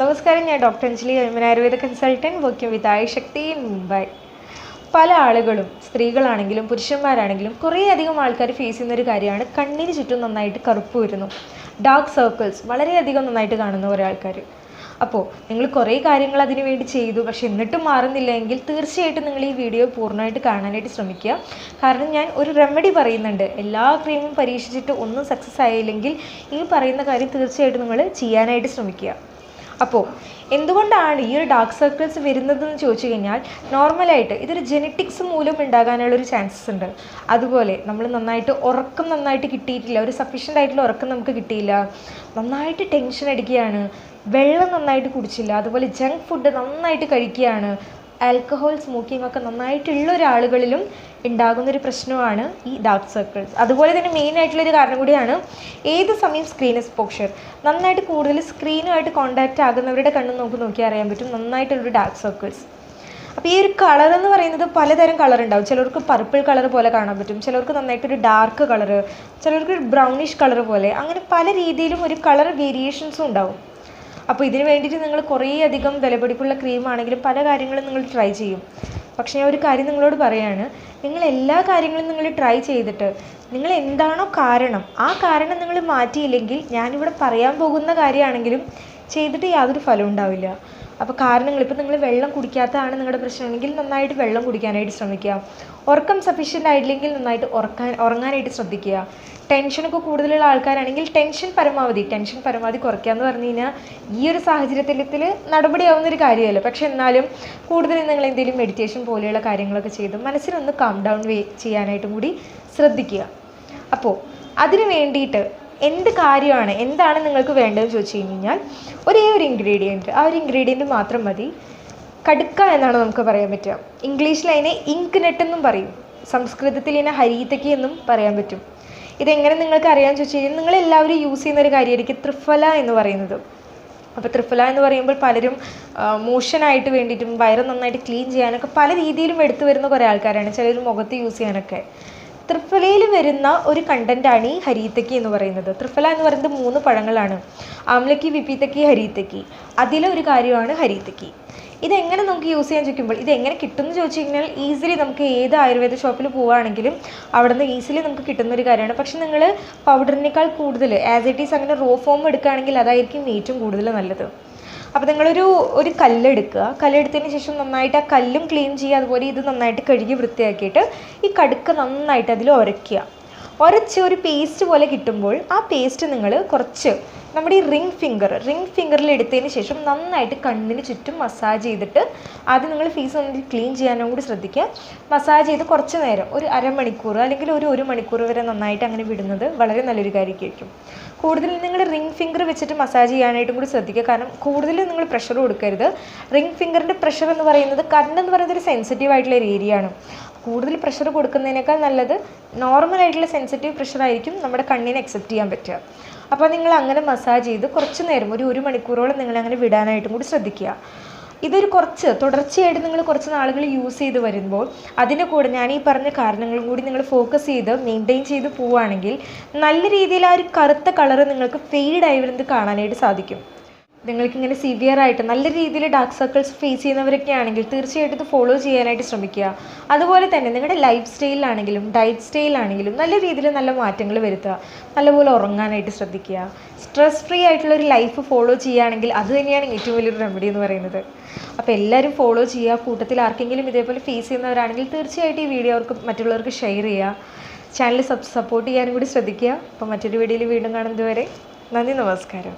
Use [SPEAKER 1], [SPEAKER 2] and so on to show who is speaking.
[SPEAKER 1] നമസ്കാരം ഞാൻ doctor Anjali Ayurveda consultant working with Ayushakti in Mumbai. പല ആളുകളും സ്ത്രീകളാണെങ്കിലും പുരുഷന്മാരാണെങ്കിലും കുറേ അധികം ആൾക്കാർ ഫേസ് ചെയ്യുന്ന ഒരു കാര്യമാണ് കണ്ണിന് ചുറ്റും നന്നായിട്ട് കറുപ്പ് വരുന്നു. ഡാർക്ക് സർക്കിൾസ് വളരെയധികം നന്നായിട്ട് കാണുന്ന കുറേ ആൾക്കാർ അപ്പോൾ നിങ്ങൾ കുറേ കാര്യങ്ങൾ അതിനു വേണ്ടി ചെയ്തു പക്ഷെ എന്നിട്ടും മാറുന്നില്ലെങ്കിൽ തീർച്ചയായിട്ടും നിങ്ങൾ ഈ വീഡിയോ പൂർണമായിട്ട് കാണാനായിട്ട് ശ്രമിക്കുക. കാരണം ഞാൻ ഒരു റെമഡി പറയുന്നുണ്ട്. എല്ലാ ക്രീമും പരീക്ഷിച്ചിട്ട് ഒന്നും സക്സസ് ആയില്ലെങ്കിൽ ഈ പറയുന്ന കാര്യം തീർച്ചയായിട്ടും നിങ്ങൾ ചെയ്യാനായിട്ട് ശ്രമിക്കുക. അപ്പോൾ എന്തുകൊണ്ടാണ് ഈ ഒരു ഡാർക്ക് സർക്കിൾസ് വരുന്നതെന്ന് ചോദിച്ചു കഴിഞ്ഞാൽ നോർമലായിട്ട് ഇതൊരു ജെനറ്റിക്സ് മൂലം ഉണ്ടാകാനുള്ളൊരു ചാൻസസ് ഉണ്ട്. അതുപോലെ നമ്മൾ നന്നായിട്ട് ഉറക്കം നന്നായിട്ട് കിട്ടിയിട്ടില്ല ഒരു സഫീഷ്യന്റ് ആയിട്ടുള്ള ഉറക്കം നമുക്ക് കിട്ടിയില്ല നന്നായിട്ട് ടെൻഷൻ അടിക്കുകയാണ് വെള്ളം നന്നായിട്ട് കുടിച്ചില്ല അതുപോലെ ജങ്ക് ഫുഡ് നന്നായിട്ട് കഴിക്കുകയാണ് ആൽക്കഹോൾ സ്മോക്കിംഗ് ഒക്കെ നന്നായിട്ടുള്ള ഒരാളുകളിലും ഉണ്ടാകുന്നൊരു പ്രശ്നമാണ് ഈ ഡാർക്ക് സർക്കിൾസ് അതുപോലെ തന്നെ മെയിൻ ആയിട്ടുള്ളൊരു കാരണം കൂടിയാണ് ഏത് സമയം സ്ക്രീൻ എക്സ്പോഷർ നന്നായിട്ട് കൂടുതൽ സ്ക്രീനുമായിട്ട് കോൺടാക്റ്റ് ആകുന്നവരുടെ കണ്ണ് നമുക്ക് നോക്കി അറിയാൻ പറ്റും. നന്നായിട്ടുള്ളൊരു ഡാർക്ക് സർക്കിൾസ് അപ്പോൾ ഈ ഒരു കളർ എന്ന് പറയുന്നത് പലതരം കളർ ഉണ്ടാവും. ചിലർക്ക് പർപ്പിൾ കളർ പോലെ കാണാൻ പറ്റും. ചിലർക്ക് നന്നായിട്ടൊരു ഡാർക്ക് കളർ ചിലർക്ക് ബ്രൗണിഷ് കളർ പോലെ. അങ്ങനെ പല രീതിയിലും ഒരു കളർ വേരിയേഷൻസും ഉണ്ടാവും. അപ്പോൾ ഇതിന് വേണ്ടിയിട്ട് നിങ്ങൾ കുറേ അധികം വിലപിടിപ്പുള്ള ക്രീം ആണെങ്കിലും പല കാര്യങ്ങളും നിങ്ങൾ ട്രൈ ചെയ്യും. പക്ഷേ ഞാൻ ഒരു കാര്യം നിങ്ങളോട് പറയാണ്. നിങ്ങൾ എല്ലാ കാര്യങ്ങളും നിങ്ങൾ ട്രൈ ചെയ്തിട്ട് നിങ്ങൾ എന്താണോ കാരണം ആ കാരണം നിങ്ങൾ മാറ്റിയില്ലെങ്കിൽ ഞാനിവിടെ പറയാൻ പോകുന്ന കാര്യമാണെങ്കിലും ചെയ്തിട്ട് യാതൊരു ഫലവും ഉണ്ടാവില്ല. അപ്പോൾ കാരണങ്ങൾ ഇപ്പോൾ നിങ്ങൾ വെള്ളം കുടിക്കാത്തതാണ് നിങ്ങളുടെ പ്രശ്നമെങ്കിൽ നന്നായിട്ട് വെള്ളം കുടിക്കാനായിട്ട് ശ്രമിക്കുക. ഉറക്കം സഫീഷ്യന്റ് ആയിട്ടില്ലെങ്കിൽ നന്നായിട്ട് ഉറക്കാൻ ഉറങ്ങാനായിട്ട് ശ്രദ്ധിക്കുക. ടെൻഷനൊക്കെ കൂടുതലുള്ള ആൾക്കാരാണെങ്കിൽ ടെൻഷൻ പരമാവധി ടെൻഷൻ പരമാവധി കുറയ്ക്കുക എന്ന് പറഞ്ഞു കഴിഞ്ഞാൽ ഈ ഒരു സാഹചര്യത്തിൽ നടപടിയാവുന്ന ഒരു കാര്യമല്ല? പക്ഷെ എന്നാലും കൂടുതൽ നിങ്ങൾ എന്തെങ്കിലും മെഡിറ്റേഷൻ പോലെയുള്ള കാര്യങ്ങളൊക്കെ ചെയ്ത് മനസ്സിനൊന്ന് കാം ഡൗൺ ചെയ്യാനായിട്ടും കൂടി ശ്രദ്ധിക്കുക. അപ്പോൾ അതിന് വേണ്ടിയിട്ട് എന്ത് കാര്യമാണ് എന്താണ് നിങ്ങൾക്ക് വേണ്ടതെന്ന് ചോദിച്ചു കഴിഞ്ഞാൽ ഒരേ ഒരു ഇൻഗ്രീഡിയന്റ് ആ ഒരു ഇൻഗ്രീഡിയന്റ് മാത്രം മതി. കടുക്ക എന്നാണ് നമുക്ക് പറയാൻ പറ്റുക. ഇംഗ്ലീഷിൽ അതിനെ ഇങ്ക് നെട്ട് എന്നും പറയും. സംസ്കൃതത്തിൽ ഇതിനെ ഹരീതയ്ക്ക് എന്നും പറയാൻ പറ്റും. ഇതെങ്ങനെ നിങ്ങൾക്ക് അറിയാൻ ചോദിച്ചു കഴിഞ്ഞാൽ നിങ്ങൾ എല്ലാവരും യൂസ് ചെയ്യുന്ന ഒരു കാര്യമായിരിക്കും ത്രിഫല എന്ന് പറയുന്നത്. അപ്പോൾ ത്രിഫല എന്ന് പറയുമ്പോൾ പലരും മോഷനായിട്ട് വേണ്ടിയിട്ടും വയറ് നന്നായിട്ട് ക്ലീൻ ചെയ്യാനൊക്കെ പല രീതിയിലും എടുത്തു വരുന്ന കുറേ ആൾക്കാരാണ് ചിലർ മുഖത്ത് യൂസ് ചെയ്യാനൊക്കെ. ത്രിഫലയിൽ വരുന്ന ഒരു കണ്ടന്റാണ് ഈ ഹരീത്തക്കി എന്ന് പറയുന്നത്. ത്രിഫല എന്ന് പറയുന്നത് മൂന്ന് പഴങ്ങളാണ്. ആംലക്കി വിപ്പിത്തക്കി ഹരീത്തക്കി അതിലെ ഒരു കാര്യമാണ് ഹരീത്തക്കി ഇതെങ്ങനെ നമുക്ക് യൂസ് ചെയ്യാൻ ചോദിക്കുമ്പോൾ ഇത് എങ്ങനെ കിട്ടും എന്ന് ചോദിച്ചു കഴിഞ്ഞാൽ ഈസിലി നമുക്ക് ഏത് ആയുർവേദ ഷോപ്പിൽ പോവുകയാണെങ്കിലും അവിടെ നിന്ന് ഈസിലി നമുക്ക് കിട്ടുന്ന ഒരു കാര്യമാണ്. പക്ഷെ നിങ്ങൾ പൗഡറിനേക്കാൾ കൂടുതൽ ആസ് ഇറ്റ് ഈസ് അങ്ങനെ റോ ഫോം എടുക്കുകയാണെങ്കിൽ അതായിരിക്കും ഏറ്റവും കൂടുതൽ നല്ലത്. അപ്പോൾ നിങ്ങളൊരു ഒരു കല്ലെടുക്കുക കല്ലെടുത്തതിന് ശേഷം നന്നായിട്ട് ആ കല്ലും ക്ലീൻ ചെയ്യുക. അതുപോലെ ഇത് നന്നായിട്ട് കഴുകി വൃത്തിയാക്കിയിട്ട് ഈ കടുക്ക നന്നായിട്ട് അതിൽ ഉരയ്ക്കുക. ഉരച്ച് ഒരു പേസ്റ്റ് പോലെ കിട്ടുമ്പോൾ ആ പേസ്റ്റ് നിങ്ങൾ കുറച്ച് നമ്മുടെ ഈ റിംഗ് ഫിംഗർ റിംഗ് ഫിംഗറിൽ എടുത്തതിന് ശേഷം നന്നായിട്ട് കണ്ണിന് ചുറ്റും മസാജ് ചെയ്തിട്ട് ആദ്യം നിങ്ങൾ ഫീസ് ഒന്ന് ക്ലീൻ ചെയ്യാനും കൂടി ശ്രദ്ധിക്കുക. മസാജ് ചെയ്ത് കുറച്ച് നേരം ഒരു അരമണിക്കൂർ അല്ലെങ്കിൽ ഒരു ഒരു മണിക്കൂർ വരെ നന്നായിട്ട് അങ്ങനെ വിടുന്നത് വളരെ നല്ലൊരു കാര്യമായിരിക്കും. കൂടുതൽ നിങ്ങൾ റിംഗ് ഫിംഗർ വെച്ചിട്ട് മസാജ് ചെയ്യാനായിട്ടും കൂടി ശ്രദ്ധിക്കുക. കാരണം കൂടുതൽ നിങ്ങൾ പ്രഷർ കൊടുക്കരുത്. റിംഗ് ഫിംഗറിന്റെ പ്രഷർ എന്ന് പറയുന്നത് കണ്ണെന്ന് പറയുന്നത് ഒരു സെൻസിറ്റീവ് ആയിട്ടുള്ള ഒരു ഏരിയ ആണ്. കൂടുതൽ പ്രഷർ കൊടുക്കുന്നതിനേക്കാൾ നല്ലത് നോർമൽ ആയിട്ടുള്ള സെൻസിറ്റീവ് പ്രഷർ ആയിരിക്കും നമ്മുടെ കണ്ണിനെ അക്സെപ്റ്റ് ചെയ്യാൻ പറ്റുക. അപ്പോൾ നിങ്ങൾ അങ്ങനെ മസാജ് ചെയ്ത് കുറച്ച് നേരം ഒരു ഒരു മണിക്കൂറോളം നിങ്ങൾ അങ്ങനെ വിടാനായിട്ടും കൂടി ശ്രദ്ധിക്കുക. ഇതൊരു കുറച്ച് തുടർച്ചയായിട്ട് നിങ്ങൾ കുറച്ച് നാളുകൾ യൂസ് ചെയ്ത് വരുമ്പോൾ അതിന്റെ കൂടെ ഞാൻ ഈ പറഞ്ഞ കാരണങ്ങളും കൂടി നിങ്ങൾ ഫോക്കസ് ചെയ്ത് മെയിന്റെയിൻ ചെയ്ത് പോവുകയാണെങ്കിൽ നല്ല രീതിയിൽ ആ ഒരു കറുത്ത കളർ നിങ്ങൾക്ക് ഫെയ്ഡായി വരുന്നത് കാണാനായിട്ട് സാധിക്കും. നിങ്ങൾക്ക് ഇങ്ങനെ സിവിയർ ആയിട്ട് നല്ല രീതിയിൽ ഡാർക്ക് സർക്കിൾസ് ഫേസ് ചെയ്യുന്നവരൊക്കെ ആണെങ്കിൽ തീർച്ചയായിട്ടും ഇത് ഫോളോ ചെയ്യാനായിട്ട് ശ്രമിക്കുക. അതുപോലെ തന്നെ നിങ്ങളുടെ ലൈഫ് സ്റ്റൈലിലാണെങ്കിലും ഡയറ്റ് സ്റ്റൈലിലാണെങ്കിലും നല്ല രീതിയിൽ നല്ല മാറ്റങ്ങൾ വരുത്തുക. നല്ലപോലെ ഉറങ്ങാനായിട്ട് ശ്രദ്ധിക്കുക. സ്ട്രെസ് ഫ്രീ ആയിട്ടുള്ള ഒരു ലൈഫ് ഫോളോ ചെയ്യുകയാണെങ്കിൽ അത് തന്നെയാണ് ഏറ്റവും വലിയൊരു റെമഡി എന്ന് പറയുന്നത്. അപ്പോൾ എല്ലാവരും ഫോളോ ചെയ്യുക. കൂട്ടത്തിൽ ആർക്കെങ്കിലും ഇതേപോലെ ഫേസ് ചെയ്യുന്നവരാണെങ്കിൽ തീർച്ചയായിട്ടും ഈ വീഡിയോ അവർക്ക് മറ്റുള്ളവർക്ക് ഷെയർ ചെയ്യുക. ചാനൽ സപ്പോർട്ട് ചെയ്യാനും കൂടി ശ്രദ്ധിക്കുക. അപ്പോൾ മറ്റൊരു വീഡിയോയിൽ വീണ്ടും കാണുന്നതുവരെ നന്ദി നമസ്കാരം.